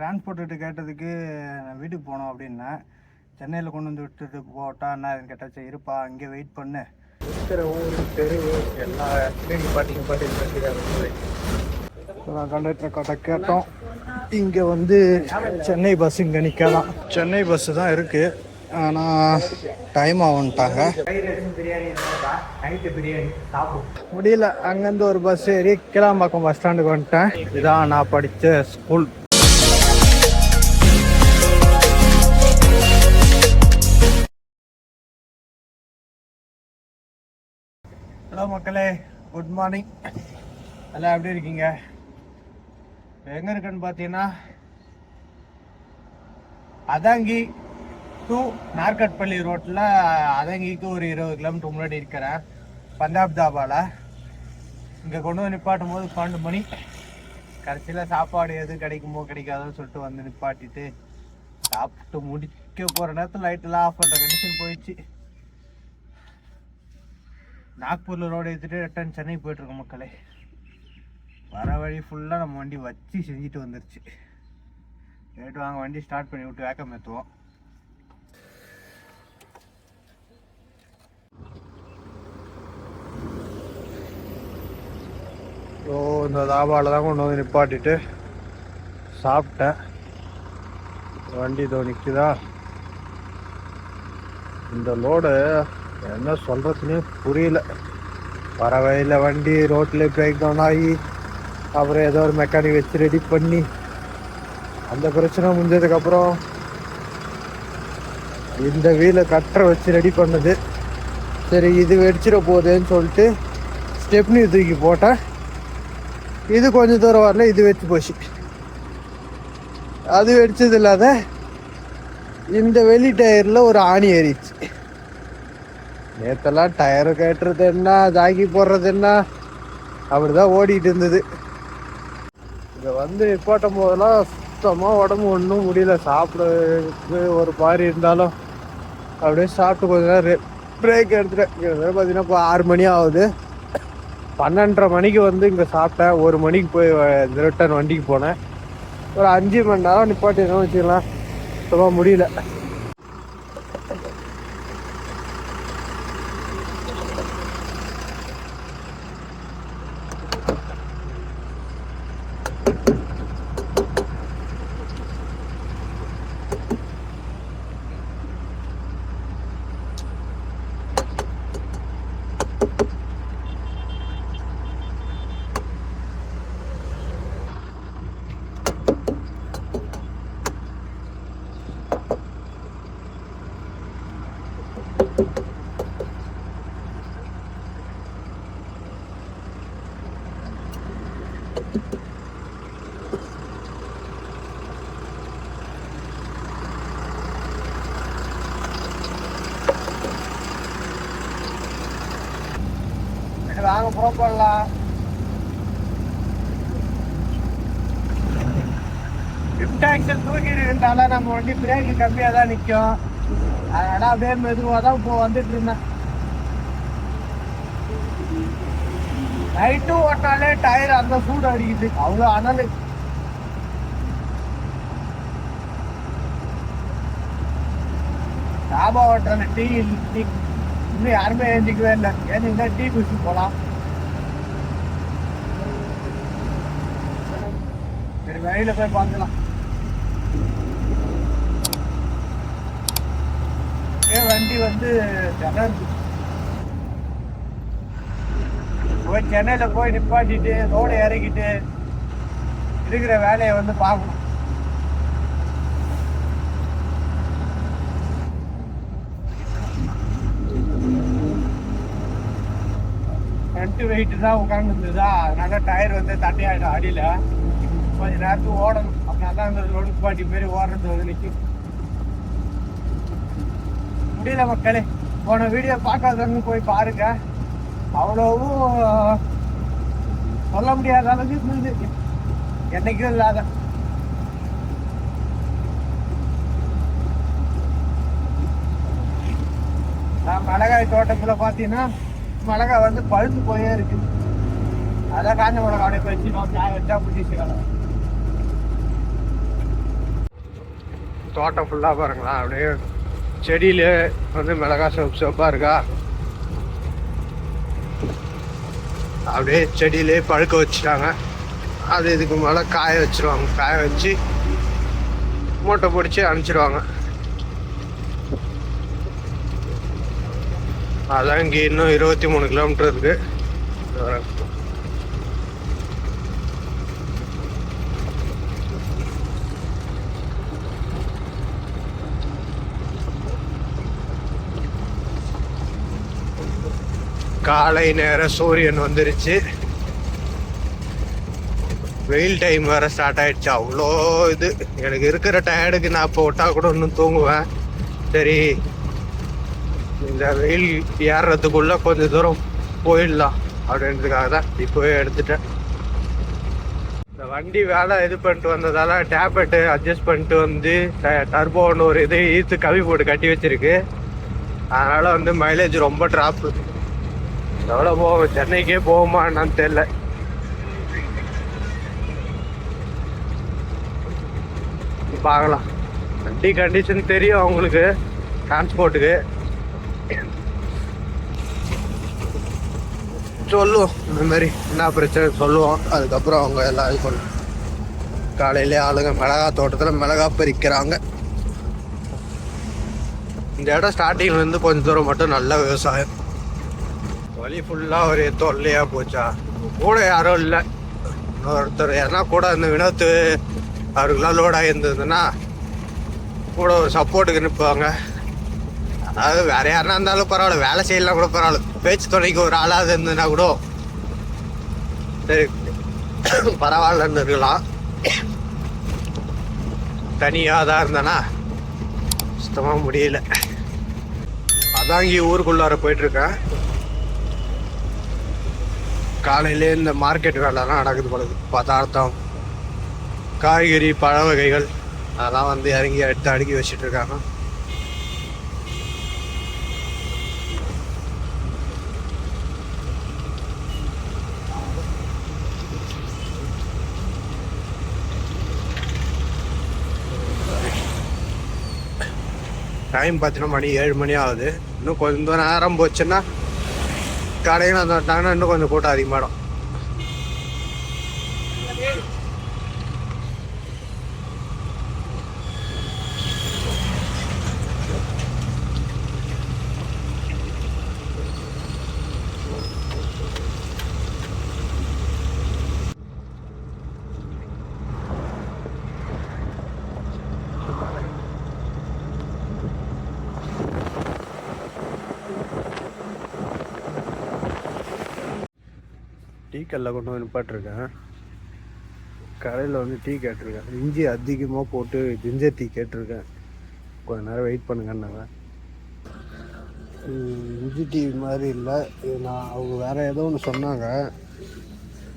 Transport கேட்டதுக்கு நான் வீட்டுக்கு போனோம் அப்படின்னேன் சென்னையில் கொண்டு வந்து விட்டுட்டு போட்டா என்ன கேட்டாச்சு இருப்பா இங்கே வெயிட் பண்ணு. இருக்கிற ஊர் தெரு எல்லா இடத்துலையும் நிப்பாட்டி நிப்பாட்டி நிப்பாட்டி கண்டக்டர் கிட்ட கேட்டோம். இங்கே வந்து சென்னை பஸ் இங்கே நிற்கலாம் சென்னை பஸ்ஸு தான் இருக்குது ஆனால் டைம் சாப்பிடும் முடியல. அங்கேருந்து ஒரு பஸ் ஏறி கிளாம்பாக்கம் பஸ் ஸ்டாண்டுக்கு வந்துட்டேன். இதான் நான் படித்த ஸ்கூல் ஹலோ மக்களே குட் மார்னிங் எல்லாம் எப்படி இருக்கீங்க? எங்கே இருக்குன்னு பார்த்தீங்கன்னா அதாங்கி டு நார்கட்பள்ளி ரோட்டில் அதங்கிக்கு ஒரு இருபது கிலோமீட்டர் முன்னாடி இருக்கிறேன் பஞ்சாப் தாபாவில் இங்கே கொண்டு வந்து நிப்பாட்டும் போது பன்னெண்டு மணி. கடைசியில் சாப்பாடு எது கிடைக்குமோ கிடைக்காதோன்னு சொல்லிட்டு வந்து நிப்பாட்டிட்டு சாப்பிட்டு முடிக்க போகிற நேரத்தில் லைட்டெல்லாம் ஆஃப் பண்ணுற கண்டிஷன் போயிடுச்சு. நாக்பூரில் ரோடு எடுத்துகிட்டு ரிட்டன் சென்னை போயிட்டுருக்கோம் மக்களே. வர வழி ஃபுல்லாக நம்ம வண்டி வச்சு செஞ்சுட்டு வந்துருச்சு. ரேட்டு வாங்க வண்டி ஸ்டார்ட் பண்ணி விட்டு வேக்கம் ஏற்றுவோம் ஸோ இந்த தாபாவில் தான் கொண்டு வந்து நிப்பாட்டிட்டு சாப்பிட்டேன். வண்டி இதோ நிற்குதா இந்த லோடு என்ன சொல்கிறதுனே புரியல. வர வழியில் வண்டி ரோட்டில் பிரேக் டவுன் ஆகி அப்புறம் ஏதோ ஒரு மெக்கானிக் வச்சு ரெடி பண்ணி அந்த பிரச்சனை முடிஞ்சதுக்கப்புறம் இந்த வீலை கட்டரை வச்சு ரெடி பண்ணது. சரி இது வெடிச்சிட போகுதுன்னு சொல்லிட்டு ஸ்டெப்னி தூக்கி போட்டேன். இது கொஞ்சம் தூரம் வரல இது வெடிச்சு போச்சு. அது வெடிச்சது இல்லாத இந்த வெளி டயரில் ஒரு ஆணி ஏறிச்சு நேத்தெல்லாம் டயர் கட்டுறது என்ன ஜாக்கி போடுறது என்ன? அப்படிதான் ஓடிட்டு இருந்தது. இங்கே வந்து நிப்பாட்டும் போதெல்லாம் சுத்தமாக உடம்பு ஒன்றும் முடியல. சாப்பிட ஒரு மாதிரி இருந்தாலும் அப்படியே சாப்பிட்டு கொஞ்ச நேரம் பிரேக் எடுத்துட்டேன். பார்த்தீங்கன்னா இப்போ ஆறு மணி ஆகுது. பன்னெண்டரை மணிக்கு வந்து இங்கே சாப்பிட்டேன். ஒரு மணிக்கு போய் ரிட்டர்ன் வண்டிக்கு போனேன். ஒரு அஞ்சு மணி நேரம் நிப்பாட்டினோம் வச்சுக்கலாம் சுத்தமாக முடியல வாங்க புறப்படலாம் லிஃப்ட் ஆக்சல் தூக்கிட்டு இருந்தால நம்ம வண்டி பிரேக் கம்மியாக தான் நிற்கும் அதனால அப்படியே மெதுவாக தான் இப்போ வந்துட்டு இருந்தேன். நைட்டும் ஓட்டாலே டயர் அந்த சூடு அடிக்குது. அவ்வளோ அனல். டாபா ஓட்டுற டீ இன்னும் யாருமே எழுந்திக்கவே இல்லை. ஏன்னா டீ குடிச்சு போகலாம் சரி வெளியில போய் பார்க்கலாம். ஏ வண்டி வந்து திணறுது. போய் சென்னையில் போய் நிப்பாட்டிட்டு ரோடு இறக்கிட்டு இருக்கிற வேலையை வந்து பார்க்கணும். ஃப்ரண்ட்டு வெயிட்டு தான் உட்காந்துருந்ததா அதனால டயர் வந்து தட்டையாயிடும் அடியில். கொஞ்ச நேரத்துக்கு ஓடணும். அப்படின்னா தான் அந்த லொடுக்கு பாட்டி மாரி ஓடுறது வந்து நிற்கும் முடியல மக்களே போன வீடியோ பார்க்காதவங்க போய் பாருங்க. அவ்வளவும் சொல்ல முடியாத அளவுக்கு இருந்தது. என்னைக்கும் இல்லாத. நான் மிளகாய் தோட்டத்துல பார்த்தீங்கன்னா மிளகாய் வந்து பழுத்து போயே இருக்கு. அதான் காஞ்ச மிளகாய் அப்படியே வச்சு காய வச்சா பிடிச்சி தோட்டம் ஃபுல்லாக பாருங்களா அப்படியே செடியில் வந்து மிளகா சோப்பு சோப்பாக இருக்கா? அப்படியே செடியிலே பழுக்க வச்சுட்டாங்க. அது இதுக்கு மேலே காய வச்சுருவாங்க. காய வச்சு மூட்டை பிடிச்சி அனுப்பிச்சிடுவாங்க அதான் இங்கே இன்னும் இருபத்தி மூணு கிலோமீட்டர் இருக்குது காலை நேர சூரியன் வந்துருச்சு. வெயில் டைம் வேற ஸ்டார்ட் ஆயிடுச்சு. அவ்வளோ இது. எனக்கு இருக்கிற டயர்டுக்கு நான் இப்போ விட்டா கூட இன்னும் தூங்குவேன். சரி இந்த வெயில் ஏறுறதுக்குள்ள கொஞ்சம் தூரம் போயிடலாம் அப்படின்றதுக்காக தான் இப்போவே எடுத்துட்டேன். இந்த வண்டி வேலை இது பண்ணிட்டு வந்ததால டேப்லெட்டு அட்ஜஸ்ட் பண்ணிட்டு வந்து டர்போன்னு ஒரு இது ஈத்து கவி போட்டு கட்டி வச்சிருக்கு. அதனால் வந்து மைலேஜ் ரொம்ப ட்ராப்பு அதோட போவோம் சென்னைக்கே போகுமா என்னன்னு தெரியல. பார்க்கலாம். வண்டி கண்டிஷன் தெரியும் அவங்களுக்கு. டிரான்ஸ்போர்ட்டுக்கு சொல்லுவோம். இந்த மாதிரி என்ன பிரச்சனை சொல்லுவோம். அதுக்கப்புறம் அவங்க எல்லாம் இது பண்ணும் காலையிலே ஆளுங்க மிளகா தோட்டத்தில் மிளகா பறிக்கிறாங்க. இந்த இடம் ஸ்டார்டிங்லேருந்து கொஞ்சம் தூரம் மட்டும் நல்ல விவசாயம். வழி ஃபுல்லாக ஒரு தொல்லையாக போச்சா? கூட யாரும் இல்லை. ஒருத்தர் யாருன்னா கூட இந்த வினோத்து அவருக்கெல்லாம் லோடாக இருந்ததுன்னா கூட ஒரு சப்போர்ட்டுக்கு நிற்பாங்க அதாவது வேற யாருனா இருந்தாலும் பரவாயில்ல வேலை செய்யலாம் கூட பரவாயில்ல. பேச்சு துணைக்கு ஒரு ஆளாக இருந்ததுன்னா கூட சரி பரவாயில்லன்னு இருக்கலாம். தனியாக தான் இருந்தேன்னா சுத்தமாக முடியல. அதான் இங்கே ஊருக்குள்ளார போயிட்டுருக்கேன் காலையிலே இந்த மார்க்கெட் வேலைலாம் நடக்குது பொழுது பதார்த்தம் காய்கறி பழ வகைகள் அதெல்லாம் வந்து இறங்கி எடுத்து அடுக்கி வச்சுட்டு இருக்காங்க. டைம் பார்த்தீங்கன்னா மணி ஏழு மணி ஆகுது. இன்னும் கொஞ்சம் நேரம் போச்சுன்னா கடையில் வந்துட்டாங்கன்னா இன்னும் கொஞ்சம் கூட்டம் அதிகமாகிடும் டீ கொண்டு வந்து நிப்பாட்டிருக்கேன். கடையில் வந்து டீ கேட்டிருக்கேன். இஞ்சி அதிகமாக போட்டு ஜிஞ்சர் டீ கேட்டிருக்கேன். கொஞ்ச நேரம் வெயிட் பண்ணுங்கன்னாங்க இஞ்சி டீ மாதிரி இல்லை. நான் அவங்க வேறு ஏதோ ஒன்று சொன்னாங்க.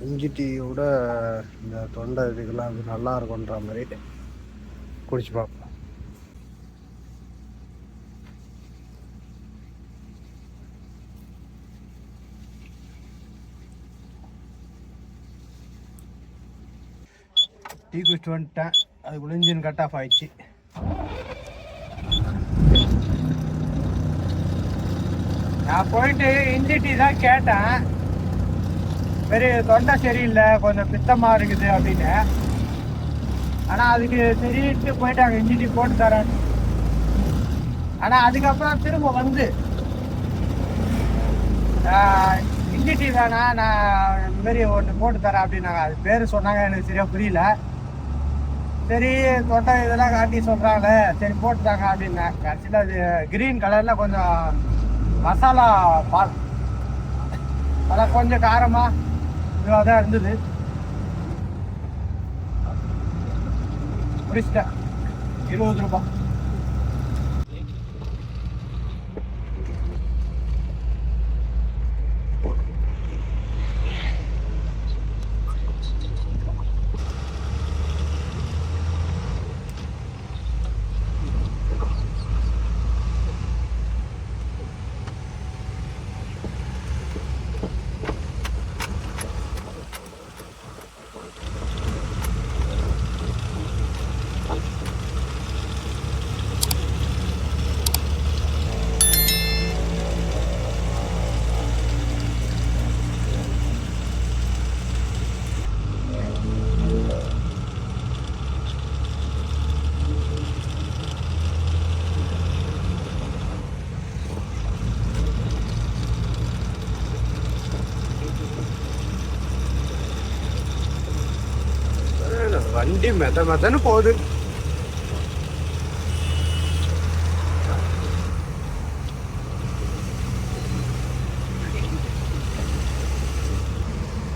இஞ்சி டீயோட இந்த தொண்டை இதுக்கெல்லாம் அது நல்லா இருக்குன்ற மாதிரி. குடிச்சு பார்ப்போம். டீ குடிச்சிட்டு வந்துட்டேன். அது இன்ஜின் கட் ஆஃப் ஆயிடுச்சு. நான் போயிட்டு இஞ்சி டீ தான் கேட்டேன். சரி தொண்டை சரியில்லை. கொஞ்சம் பித்தமாக இருக்குது அப்படின்னு. ஆனால் அதுக்கு தெரியிட்டு போயிட்டாங்க இஞ்சி டீ போட்டு தரேன். ஆனால் அதுக்கப்புறம் திரும்ப வந்து இஞ்சி டீ வேணா நான் இதுமாரி ஒன்று போட்டு தரேன் அப்படின்னாங்க அது பேர் சொன்னாங்க எனக்கு சரியாக புரியல. சரி தோட்டம் இதெல்லாம் காட்டி சொல்கிறாங்களே சரி போட்டுட்டாங்க அப்படின்னா. கடைசியில் அது கிரீன் கலரில் கொஞ்சம் மசாலா பால். அதெல்லாம் கொஞ்சம் காரமாக இதுவாக தான் இருந்தது. முடிச்சிட்டேன் இருபது ரூபாய். வண்டி மெத மெதன்னு போகுது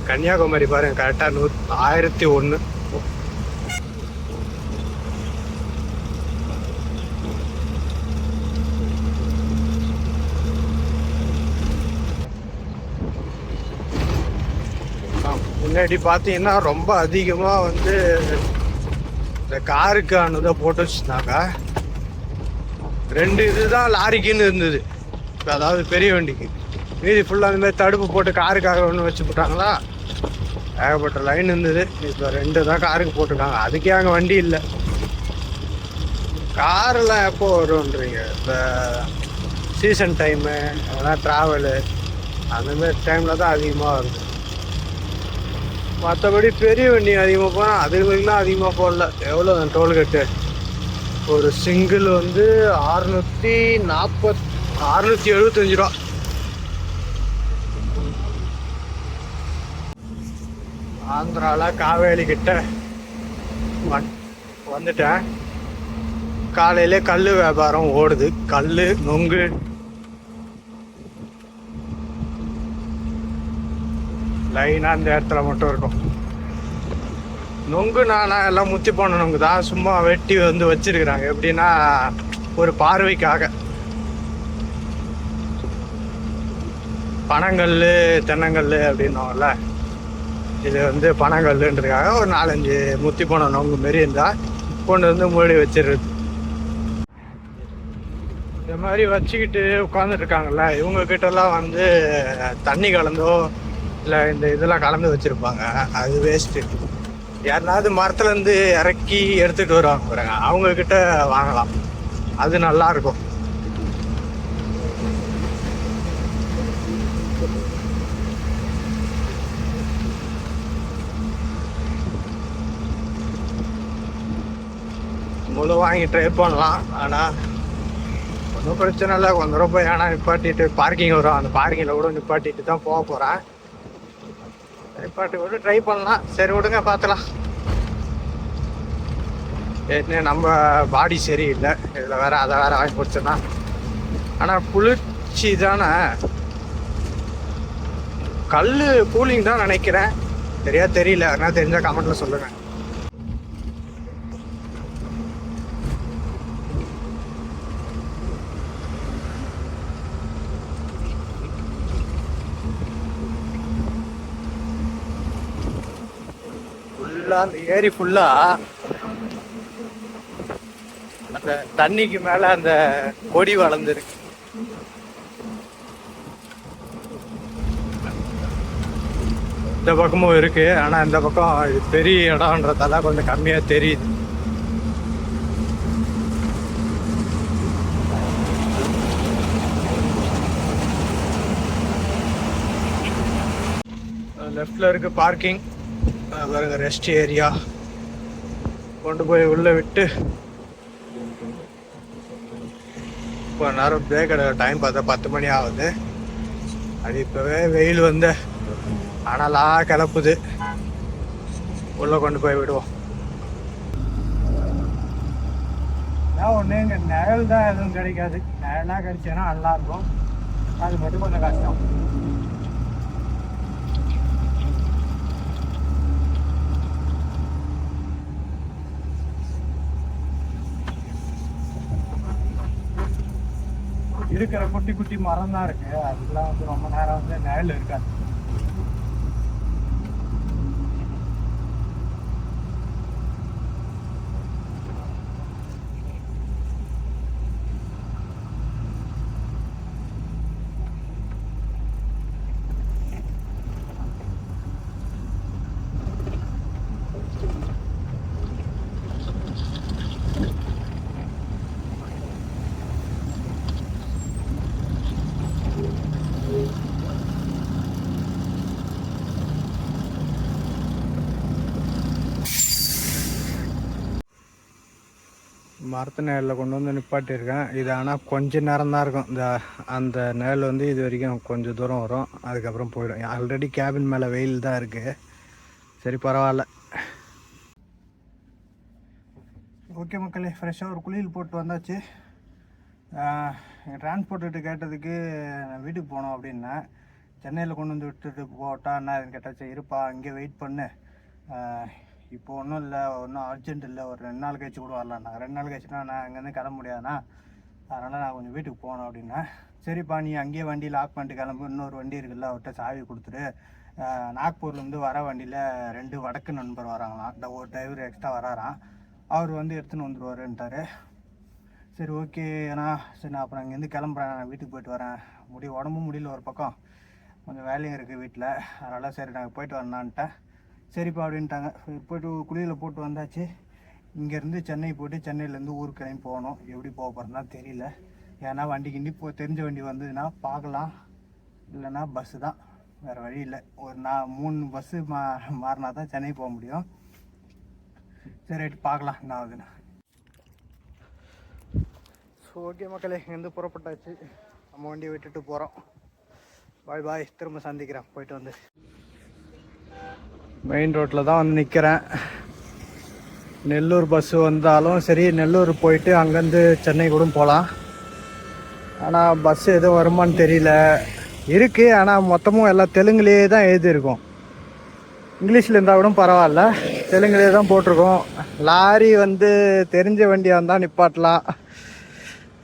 கன்னியாகுமரி பாருங்க கரெக்டா நூ ஆயிரத்தி ஒன்று முன்னாடி பார்த்தீங்கன்னா ரொம்ப அதிகமாக வந்து இந்த காருக்கானதை போட்டு வச்சுருந்தாங்க. ரெண்டு இதுதான் லாரிக்குன்னு இருந்தது. அதாவது பெரிய வண்டிக்கு. மீதி ஃபுல்லாக அந்த மாதிரி தடுப்பு போட்டு காருக்காக ஒன்று வச்சு போட்டாங்களா? ஏகப்பட்ட லைன் இருந்தது. இப்போ ரெண்டு தான் காருக்கு போட்டிருக்காங்க. அதுக்கே அங்கே வண்டி இல்லை. காரெல்லாம் எப்போ வரும்ன்றீங்க? இந்த சீசன் டைமு அதெல்லாம் ட்ராவலு அந்த மாதிரி டைமில் தான் அதிகமாக வருது. மற்றபடி பெரிய வண்டி அதிகமாக போனால் அதுகளுக்குலாம் அதிகமாக போடல. எவ்வளோ டோல்கேட்டு ஒரு சிங்கிள் வந்து அறுநூற்றி நாற்பத் அறுநூற்றி எழுபத்தஞ்சு ரூபா. ஆந்திராவில் காவேரி கிட்ட வந்- வந்துட்டேன். காலையிலே கல் வியாபாரம் ஓடுது. கல் நொங்கு லைனாக இந்த இடத்துல மட்டும் இருக்கும். நொங்கு நானா எல்லாம் முத்தி போன நொங்கு தான். சும்மா வெட்டி வந்து வச்சிருக்கிறாங்க. எப்படின்னா ஒரு பார்வைக்காக. பனங்கல் தென்னங்கல் அப்படின்னோம்ல. இது வந்து பனங்கல்லுன்றதுக்காக ஒரு நாலஞ்சு முத்தி போன நொங்கு மாரி இருந்தால் கொண்டு வந்து மூடி வச்சிருது இந்த மாதிரி வச்சுக்கிட்டு உட்காந்துட்ருக்காங்கல்ல இவங்கக்கிட்டலாம் இவங்க கிட்டலாம் வந்து தண்ணி கலந்தோ இல்லை இந்த இதெல்லாம் கலந்து வச்சுருப்பாங்க. அது வேஸ்ட்டு யாருனாவது மரத்துலேருந்து இறக்கி எடுத்துகிட்டு வருவாங்க பாருங்க. அவங்கக்கிட்ட வாங்கலாம். அது நல்லா இருக்கும் முழு வாங்கி ட்ரை பண்ணலாம். ஆனால் ஒன்றும் பிரச்சனை இல்லை. கொஞ்சம் தூரம் போய் ஆனால் நிப்பாட்டிட்டு பார்க்கிங் வரும். அந்த பார்க்கிங்கில் கூட நிப்பாட்டிட்டு தான் போக போகிறேன் நிப்பாட்டி கூட ட்ரை பண்ணலாம். சரி விடுங்க பார்த்துலாம். ஏற்கனவே நம்ம பாடி சரியில்லை. இதில் வேற அதை வேற வாங்கி கொடுத்தோன்னா ஆனால் குளிர்ச்சி தானே. கல் கூலிங் தான் நினைக்கிறேன். சரியா தெரியல. அதனால் தெரிஞ்சால் கமெண்ட்டில் சொல்லுங்கள் ஃபுல்லா அந்த ஏரி ஃபுல்லா அந்த தண்ணிக்கு மேல அந்த கொடி வளர்ந்துருக்கு. இந்த பக்கமும் இருக்கு. ஆனா இந்த பக்கம் பெரிய இடம்ன்றதால கொஞ்சம் கம்மியா தெரியுது. லெஃப்ட்ல இருக்கு பார்க்கிங் பாருங்க ரெஸ்ட் ஏரியா கொண்டு போய் உள்ள விட்டு. இப்போ நேரம் பிரேக் டைம் பார்த்தா பத்து மணி ஆகுது. அது இப்போவே வெயில் வந்து அனலா கிளப்புது. உள்ள கொண்டு போய் விடுவோம். ஒன்று இங்கே நிழல் தான் எதுவும் கிடைக்காது. நிழலாக கிடைச்சேன்னா நல்லா இருக்கும். அது மட்டும் கொஞ்சம் கஷ்டம். இருக்கிற குட்டி குட்டி மரம் தான் இருக்கு. அதெல்லாம் வந்து ரொம்ப நேரம் வந்து நிழல் இருக்காது. மரத்து நிழலில் கொண்டு வந்து நிப்பாட்டியிருக்கேன். இது ஆனால் கொஞ்ச நேரம் தான் இருக்கும். இந்த அந்த நிழல் வந்து இது வரைக்கும் கொஞ்சம் தூரம் வரும். அதுக்கப்புறம் போயிடும். ஆல்ரெடி கேபின் மேலே வெயில் தான் இருக்குது சரி பரவாயில்ல. ஓகே மக்களே ஃப்ரெஷ்ஷாக ஒரு குளியல் போட்டு வந்தாச்சு. டிரான்ஸ்போர்ட்டு கேட்டதுக்கு நான் வீட்டுக்கு போனோம் அப்படின்னேன் சென்னையில் கொண்டு வந்து விட்டுட்டு போட்டா என்ன அதுன்னு கேட்டாச்சு இருப்பா இங்கே வெயிட் பண்ணு. இப்போ ஒன்றும் இல்லை ஒன்றும் அர்ஜென்ட் இல்லை. ஒரு ரெண்டு நாள் கழிச்சு கூட வரலாண்ணா ரெண்டு நாள் கழிச்சுனா நான் அங்கேருந்து கிளம்ப முடியாதுண்ணா. அதனால் நான் கொஞ்சம் வீட்டுக்கு போகணும் அப்படின்னா. சரிப்பா நீ அங்கேயே வண்டி லாக் பண்ணிட்டு கிளம்பு. இன்னொரு வண்டி இருக்குல்ல அவர்கிட்ட சாவி கொடுத்துட்டு. நாக்பூர்லேருந்து வர வண்டியில் ரெண்டு வடக்கு நண்பர் வராங்களாம். இந்த ஒரு டிரைவர் எக்ஸ்ட்ரா வராராம். அவர் வந்து எடுத்துன்னு வந்துடுவாருன்ட்டாரு சரி ஓகே அண்ணா. சரி நான் அப்புறம் இங்கேருந்து கிளம்புறேன். நான் வீட்டுக்கு போயிட்டு வரேன். முடி உடம்பும் முடியல ஒரு பக்கம். கொஞ்சம் வேலையும் இருக்குது வீட்டில் அதனால் சரி நாங்கள் போயிட்டு வரலான்ட்டேன் சரிப்பா அப்படின்ட்டாங்க. போய்ட்டு குழியில் குளியில் போட்டு வந்தாச்சு. இங்கேருந்து சென்னை போயிட்டு சென்னையிலேருந்து ஊருக்கு கிளம்பி போகணும். எப்படி போக போகிறதுனா தெரியல. ஏன்னா வண்டி கிண்டி போ தெரிஞ்ச வண்டி வந்ததுன்னா பார்க்கலாம். இல்லைன்னா பஸ்ஸு தான். வேறு வழி இல்லை. ஒரு நான் மூணு பஸ்ஸு மா மாறினா தான் சென்னை போக முடியும். சரி ரைட்டு பார்க்கலாம். என்ன ஆகுதுன்னு ஸோ ஓகே மக்களே இங்கேருந்து புறப்பட்டாச்சு. நம்ம வண்டியை விட்டுட்டு போகிறோம் பாய் பாய். திரும்ப சந்திக்கிறேன். போயிட்டு வந்து. மெயின் ரோட்டில் தான் வந்து நிற்கிறேன் நெல்லூர் பஸ்ஸு வந்தாலும் சரி நெல்லூர் போயிட்டு அங்கேருந்து சென்னை கூட போகலாம். ஆனால் பஸ் எதுவும் வருமான்னு தெரியல. இருக்குது ஆனால் மொத்தமும் எல்லாம் தெலுங்குலேயே தான் எழுதியிருக்கும். இங்கிலீஷில் இருந்தால் கூட பரவாயில்ல. தெலுங்குலேயே தான் போட்டிருக்கோம். லாரி வந்து தெரிஞ்ச வண்டியாக இருந்தால் நிப்பாட்டலாம்.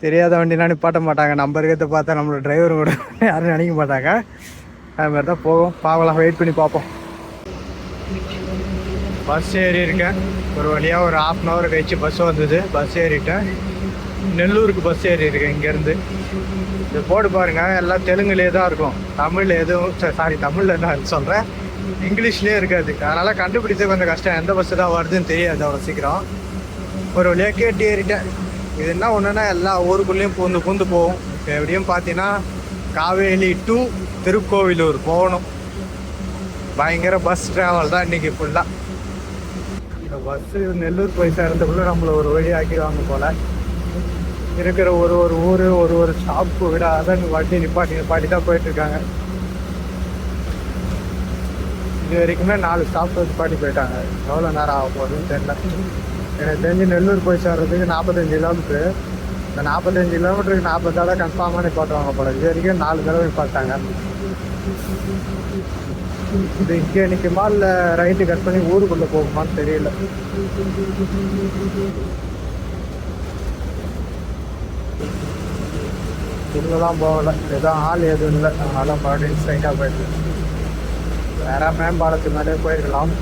தெரியாத வண்டினா நிப்பாட்ட மாட்டாங்க. நம்ம இருக்கிறத பார்த்தா நம்மளோட டிரைவர் கூட யாரும் நினைக்க மாட்டாங்க. அது மாதிரி தான் போகும். பார்க்கலாம் வெயிட் பண்ணி பார்ப்போம். பஸ் ஏறி இருக்கேன். ஒரு வழியாக ஒரு ஹாஃப் அன் ஹவர் கழிச்சு பஸ் வந்தது. பஸ் ஏறிட்டேன். நெல்லூருக்கு பஸ் ஏறி இருக்கேன் இங்கேருந்து. இது போர்டு பாருங்கள் எல்லாம் தெலுங்குலேயே தான் இருக்கும். தமிழ் எதுவும் சாரி தமிழில் என்ன சொல்கிறேன் இங்கிலீஷ்லேயே இருக்காது. அதனால் கண்டுபிடிச்சது கொஞ்சம் கஷ்டம். எந்த பஸ்ஸு தான் வருதுன்னு தெரியாது அவ்வளோ சீக்கிரம். ஒரு வழியாக கேட்டு ஏறிட்டேன். இது என்ன ஒன்றுனா எல்லா ஊருக்குள்ளேயும் பூந்து பூந்து போகும். இப்போ எப்படியும் பார்த்தீங்கன்னா காவேரி டு திருக்கோவிலூர் போகணும். பயங்கர பஸ் ட்ராவல் தான் இன்றைக்கி ஃபுல்லாக இந்த பஸ்ஸு நெல்லூர் போய் சேர்ந்தக்குள்ளே நம்மளை ஒரு வழி ஆக்கிடுவாங்க போல். இருக்கிற ஒரு ஒரு ஊர் ஒரு ஒரு ஷாப்பு விட அதான் வண்டி நிப்பாட்டி நிப்பாட்டி தான் போயிட்டுருக்காங்க. இது வரைக்குமே நாலு ஸ்டாப் நிப்பாட்டி போயிட்டாங்க. எவ்வளோ நேரம் ஆக போகுதுன்னு தெரியல. எனக்கு தெரிஞ்சு நெல்லூர் போய் சேர்றதுக்கு நாற்பத்தஞ்சு கிலோமீட்ரு இந்த நாற்பத்தஞ்சு கிலோமீட்டருக்கு நாற்பது தடவை கன்ஃபார்மாக நிப்பாட்டுவாங்க போல. இது வரைக்கும் நாலு தடவை நிப்பாட்டாங்க இது இங்கே நிற்குமா இல்லை ரைட்டு கட் பண்ணி ஊருக்குள்ளே போகுமான்னு தெரியல. உள்ளலாம் போகல. ஏதோ ஆள் எதுவும் இல்லை. அதனால மறுபடியும் ஸ்ட்ரைட்டாக போயிடுது வேற மேம்பாலத்து மேலே போயிருக்கலாம்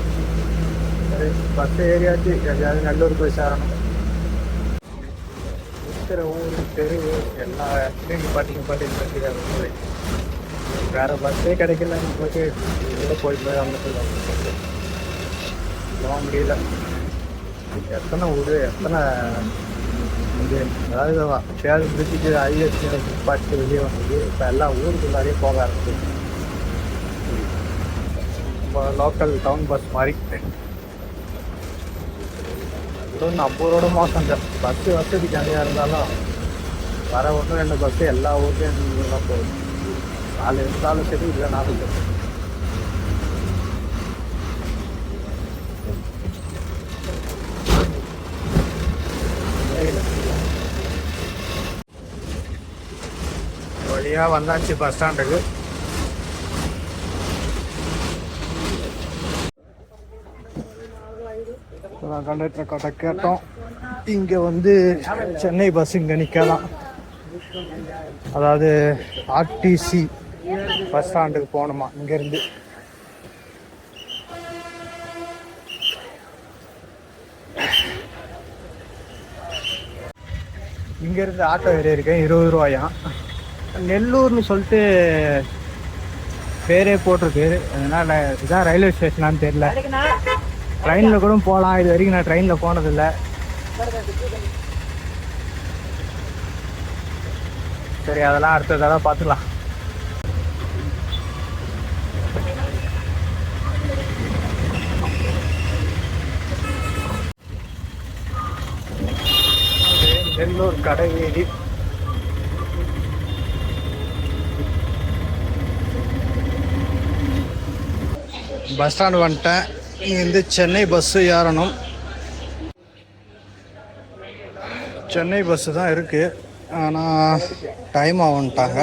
சரி பஸ் ஏரியாச்சு எங்கேயாவது நல்லூர் போய் சேரணும். இருக்கிற ஊர் தெரு எல்லா இடத்துலையும் பாட்டிங்க பாட்டி கட்டிக்கிறாங்க வேற பஸ்ஸே கிடைக்கல. போயிட்டு இதில் போய் போய் அங்கே போக முடியல. எத்தனை ஊர் எத்தனை அதாவது பேர் பிரிச்சுட்டு ஐஎஸ்சி நிப்பாட்டு வெளியே வந்தது. இப்போ எல்லாம் ஊருக்குள்ளாரே போக ஆரம்பிச்சு நம்ம லோக்கல் டவுன் பஸ் மாதிரி. நம்மளோட மோசம் பஸ்ஸு வசதி கம்மியாக இருந்தாலும் வர ஒன்று ரெண்டு பஸ்ஸு எல்லா ஊர்லேயும் போகுது. நாலு இருந்தாலும் சரி இல்லைனாலும் சரி வழியாக வந்தாச்சு பஸ் ஸ்டாண்டுக்கு கண்டக்டர் கிட்ட கேட்டோம் இங்கே வந்து சென்னை பஸ் இங்கே நிற்கலாம் அதாவது ஆர்டிசி பஸ் ஸ்டாண்டுக்கு போகணுமா? இங்கேருந்து. இங்கேருந்து ஆட்டோ ஏறி இருக்கேன் இருபது ரூபாயாம் நெல்லூர்னு சொல்லிட்டு பேரே போட்டிருக்கு. அதனால் இதுதான் ரயில்வே ஸ்டேஷனான்னு தெரியல. ட்ரெயினில் கூட போகலாம். இது வரைக்கும் நான் ட்ரெயினில் போனதில்லை. சரி அதெல்லாம் அடுத்த தடவை பார்த்துக்கலாம். நெல்லூர் கடை வீடு பஸ் ஸ்டாண்ட் வந்துட்டேன். இங்கேருந்து சென்னை பஸ்ஸு ஏறணும். சென்னை பஸ்ஸு தான் இருக்குது ஆனால் டைம் ஆகுன்ட்டாங்க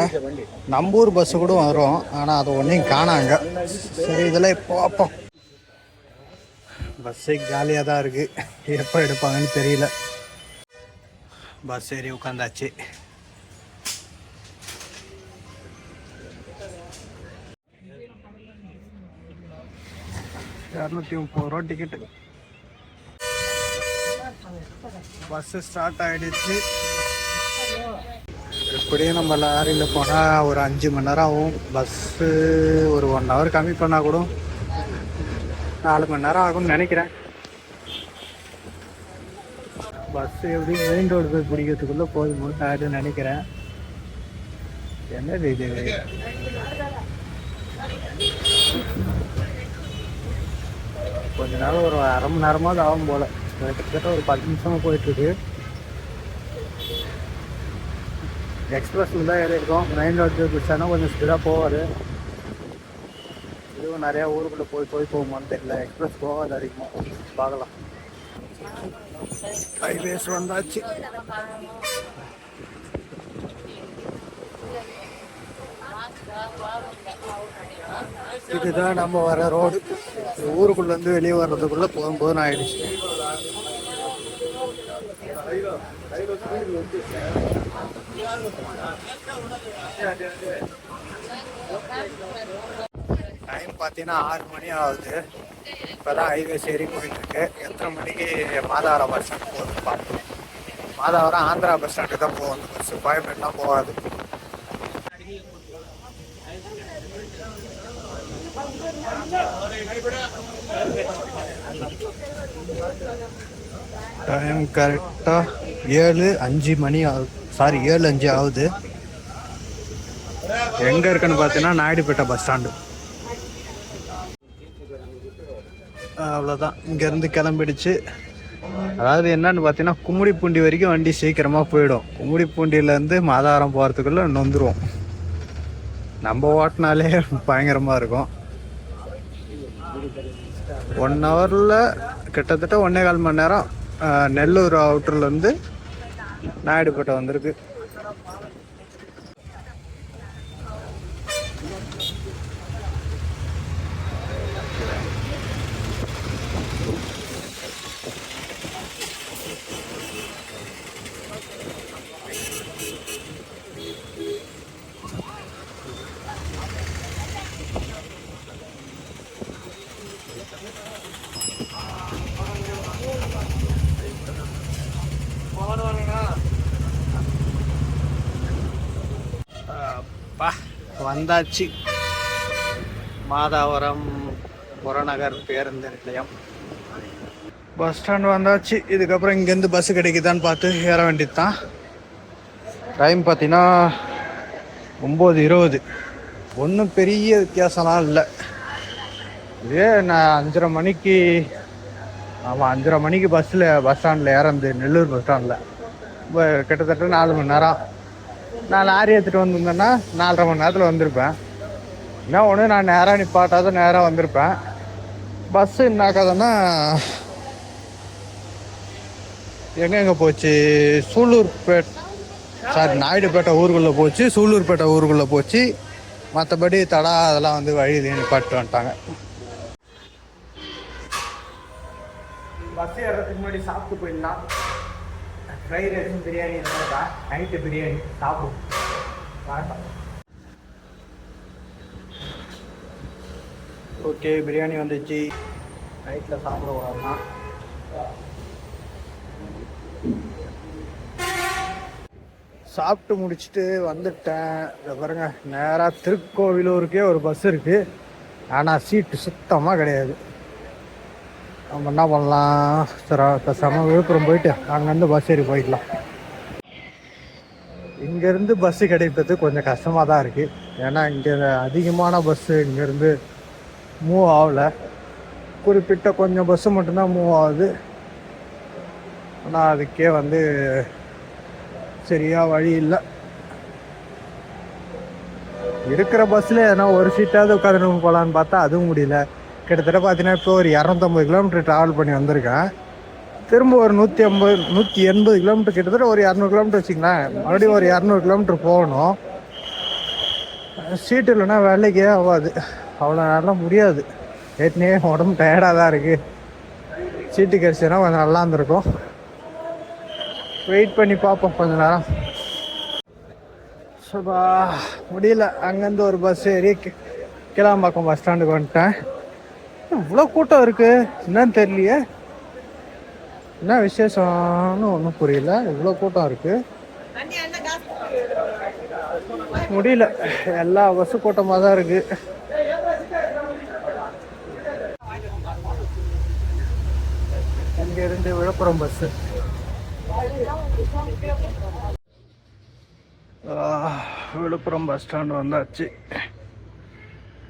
நம்பூர் பஸ்ஸு கூட வரும். ஆனால் அது ஒன்றையும் காணாங்க. சரி இதில் பார்ப்போம். பஸ்ஸே காலியாக தான் இருக்குது எப்போ எடுப்பாங்கன்னு தெரியல. பஸ் ஏறி உட்காந்தாச்சு இரநூத்தி முப்பது ரூபா டிக்கெட்டு பஸ்ஸு ஸ்டார்ட் ஆகிடுச்சு எப்படியும் நம்ம லாரியில் போனால் ஒரு அஞ்சு மணி நேரம் ஆகும். பஸ்ஸு ஒரு ஒன் ஹவர் கம்மி பண்ணால் கூட நாலு மணி நேரம் ஆகும்னு நினைக்கிறேன். பஸ் எப்படி மெயின் ரோடு போய் பிடிக்கிறதுக்குள்ளே போதும் ஆகுதுன்னு நினைக்கிறேன். என்னது இது? கொஞ்ச நாள் ஒரு அரை மணி நேரமாவது ஆகும் போல. கிட்டத்தட்ட ஒரு பத்து நிமிஷமா போயிட்டு இருக்கு எக்ஸ்பிரஸ் தான் ஏறி இருக்கோம் மெயின் ரோடு போய் பிடிச்சானா கொஞ்சம் ஸ்பீடாக போவாது. இதுவும் நிறையா ஊருக்குள்ளே போய் போய் போகுமான்னு தெரியல. எக்ஸ்பிரஸ் போகாது அதிகமாக பார்க்கலாம். ஹைவேஸ் வந்தாச்சு. இதுதான் நம்ம வர ரோடு. ஊருக்குள்ள இருந்து வெளியே வர்றதுக்குள்ள போதும் போதும் ஆயிடுச்சு. டைம் பார்த்தீங்கன்னா ஆறு மணி ஆகுது. இப்போதான் ஹைவேஸ் ஏறி போயிட்டு இருக்கு எத்தனை மணிக்கு மாதாவரம் பஸ் ஸ்டாண்ட் போகுது பார்ப்போம். மாதாவரம் ஆந்திரா பஸ் ஸ்டாண்டுக்கு தான் போகும் அந்த பஸ் போகாது. டைம் கரெக்டாக ஏழு அஞ்சு மணி ஆகுது சாரி ஏழு அஞ்சு ஆகுது. எங்கே இருக்குன்னு பார்த்தீங்கன்னா நாயுடுபேட்டை பஸ் ஸ்டாண்டு அவ்வளோதான் இங்கேருந்து கிளம்பிடுச்சு. அதாவது என்னன்னு பார்த்தீங்கன்னா கும்மிடிப்பூண்டி வரைக்கும் வண்டி சீக்கிரமாக போயிடும். கும்மிடிப்பூண்டியிலேருந்து மாதாரம் போகிறதுக்குள்ளே நொந்துருவோம் நம்ம ஓட்டினாலே பயங்கரமாக இருக்கும். ஒன் ஹவரில் கிட்டத்தட்ட ஒன்றே கால் மணி நேரம் நெல்லூர் அவுட்டர்லேருந்து நாயுடுபேட்டை வந்திருக்கு. வந்தாச்சு. மாதாவரம் புறநகர் பேருந்து நிலையம். பஸ் ஸ்டாண்ட் வந்தாச்சு. இதுக்கப்புறம் இங்கேருந்து பஸ் கிடைக்குதான்னு பார்த்து ஏற வேண்டியது தான் டைம் பார்த்தீங்கன்னா ஒம்பது இருபது. ஒன்றும் பெரிய வித்தியாசம்லாம் இல்லை. இதே நான் அஞ்சரை மணிக்கு ஆமாம் அஞ்சரை மணிக்கு பஸ்ஸில் பஸ் ஸ்டாண்டில் ஏறந்து நெல்லூர் பஸ் ஸ்டாண்டில் கிட்டத்தட்ட நாலு மணி நேரம். நான் லாரி எடுத்துகிட்டு வந்திருந்தேன்னா நாலரை மணி நேரத்தில் வந்திருப்பேன். என்ன ஒன்று நான் நேராக நிப்பாட்டாத நேராக வந்திருப்பேன். பஸ்ஸு என்ன கதைன்னா எங்கெங்கே போச்சு? சூலூர்பேட் சாரி நாயுடுபேட்டை ஊருக்குள்ளே போச்சு. சூலூர்பேட்டை ஊருக்குள்ளே போச்சு. மற்றபடி தடா அதெல்லாம் வந்து வழி நிப்பாட்டு வந்துட்டாங்க. பஸ் ஏறதுக்கு முன்னாடி சாப்பிட்டு போயிடலாம். ஃப்ரைட் ரைஸும் பிரியாணி இருந்தா நைட்டு பிரியாணி சாப்பிடும். ஓகே பிரியாணி வந்துச்சு. நைட்டில் சாப்பிட கூடாதுனா சாப்பிட்டு முடிச்சுட்டு வந்துட்டேன். இதை பாருங்க நேராக திருக்கோவிலூருக்கே ஒரு பஸ் இருக்குது ஆனால் சீட்டு சுத்தமாக கிடையாது. நம்ம என்ன பண்ணலாம்? சரி பேசாமல் விழுப்புரம் போயிட்டு அங்கேருந்து பஸ் ஏறி போயிடலாம். இங்கேருந்து பஸ்ஸு கிடைப்பது கொஞ்சம் கஷ்டமாக தான் இருக்குது ஏன்னா இங்கே அதிகமான பஸ்ஸு இங்கேருந்து மூவ் ஆகலை. குறிப்பிட்ட கொஞ்சம் பஸ்ஸு மட்டும்தான் மூவ் ஆகுது. ஆனால் அதுக்கே வந்து சரியாக வழி இல்லை. இருக்கிற பஸ்ஸில் ஏன்னா ஒரு சீட்டாவது உட்காந்து போகலான்னு பார்த்தா அதுவும் முடியல. கிட்டத்தட்ட பார்த்தீங்கன்னா இப்போ ஒரு இரநூத்தம்பது கிலோமீட்டர் ட்ராவல் பண்ணி வந்திருக்கேன். திரும்ப ஒரு நூற்றி ஐம்பது நூற்றி எண்பது கிலோமீட்டர் கிட்டத்தட்ட ஒரு இரநூறு கிலோமீட்டர் வச்சிங்களேன் மறுபடியும் ஒரு இரநூறு கிலோமீட்டர் போகணும். சீட்டு இல்லைன்னா வேலைக்கே ஆகாது. அவ்வளோ நேரம் முடியாது. ஏற்கனவே உடம்பு டயர்டாக தான் இருக்குது சீட்டு கிடச்சுன்னா கொஞ்சம் நல்லா இருந்திருக்கும். வெயிட் பண்ணி பார்ப்போம் கொஞ்ச நேரம். சபா முடியல. அங்கேருந்து ஒரு பஸ் ஏறி கி- கிளாம்பாக்கம் பஸ் ஸ்டாண்டுக்கு வந்துட்டேன். இவ்வளோ கூட்டம் இருக்கு? என்னன்னு தெரியலையே. என்ன விசேஷம்னு ஒன்றும் புரியல. இவ்வளோ கூட்டம் இருக்கு. முடியல. எல்லா பஸ்ஸு கூட்டமாக தான் இருக்கு. இங்கிருந்து Villupuram bus Villupuram bus stand வந்தாச்சு.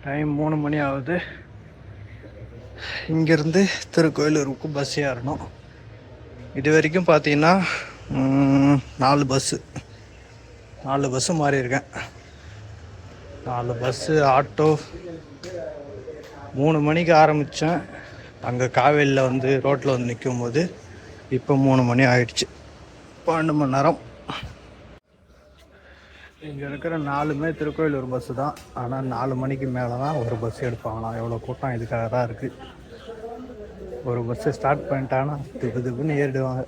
டைம் மூணு மணி ஆகுது. இங்கேருந்து திருக்கோயிலூருக்கு பஸ் ஏறணும். இது வரைக்கும் பார்த்தீங்கன்னா நாலு பஸ்ஸு நாலு பஸ்ஸு மாறியிருக்கேன் நாலு பஸ்ஸு ஆட்டோ மூணு மணிக்கு ஆரம்பித்தேன் அங்கே காவேரியில் வந்து ரோட்டில் வந்து நிற்கும் போது இப்போ மூணு மணி ஆயிடுச்சு. பன்னெண்டு மணி நேரம். இங்கே இருக்கிற நாலுமே திருக்கோயிலூர் பஸ்ஸு தான். ஆனால் நாலு மணிக்கு மேலே தான் ஒரு பஸ் எடுப்பாங்களாம். எவ்வளோ கூட்டம் இதுக்காக தான் இருக்குது ஒரு பஸ்ஸு ஸ்டார்ட் பண்ணிட்டாங்கன்னா திப்பு திப்புன்னு ஏறிடுவாங்க.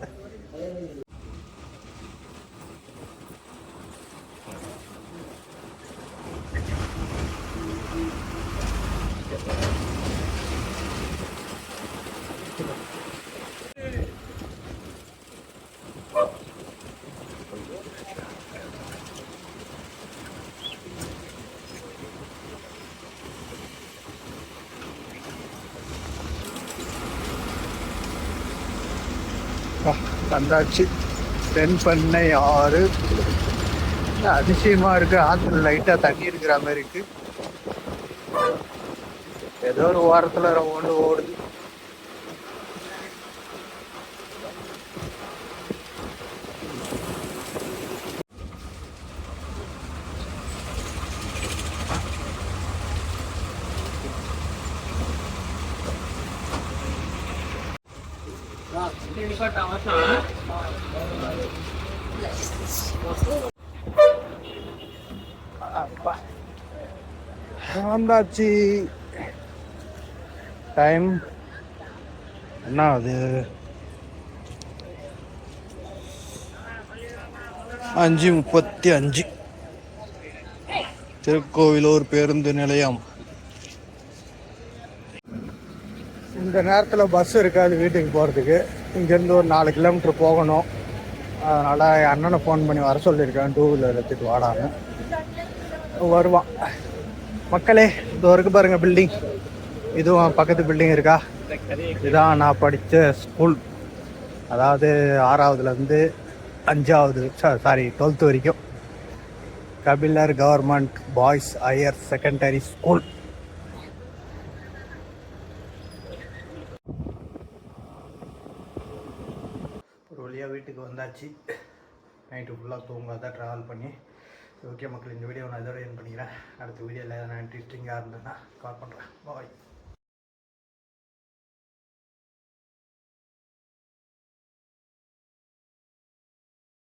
வந்தாச்சு தென் பண்ணை ஆறு. அதிசயமா இருக்கு ஆத்துல லைட்டா தண்ணி இருக்கிற மாதிரி இருக்கு. ஏதோ ஒரு வாரத்துல ஒன்று ஓடுது. ஆச்சு டைம் என்ன அது அஞ்சு முப்பத்தி அஞ்சு. திருக்கோவிலூர் பேருந்து நிலையம். இந்த நேரத்தில் பஸ் இருக்காது வீட்டுக்கு போகிறதுக்கு இங்கேருந்து ஒரு நாலு கிலோமீட்டர் போகணும். அதனால் என் அண்ணனை ஃபோன் பண்ணி வர சொல்லியிருக்கேன். டூ வீலர் எடுத்துகிட்டு வாடான்னு. வருவான். மக்களே இதோ இருக்கு பாருங்க பில்டிங் இதுவும் பக்கத்து பில்டிங் இருக்கா? இதுதான் நான் படித்த ஸ்கூல் அதாவது ஆறாவதுலேருந்து அஞ்சாவது சாரி டுவெல்த்து வரைக்கும். Kapilar government boys higher secondary school ஒரு வழியாக வீட்டுக்கு வந்தாச்சு. நைட்டு ஃபுல்லாக தூங்காத ட்ராவல் பண்ணி ஓகே மக்கள் இந்த வீடியோ நான் இதோட என் பண்ணிக்கிறேன். அடுத்த வீடியோவில் எதனா இன்ட்ரெஸ்டிங்காக இருந்ததுன்னா கால் பண்ணுறேன் பாய்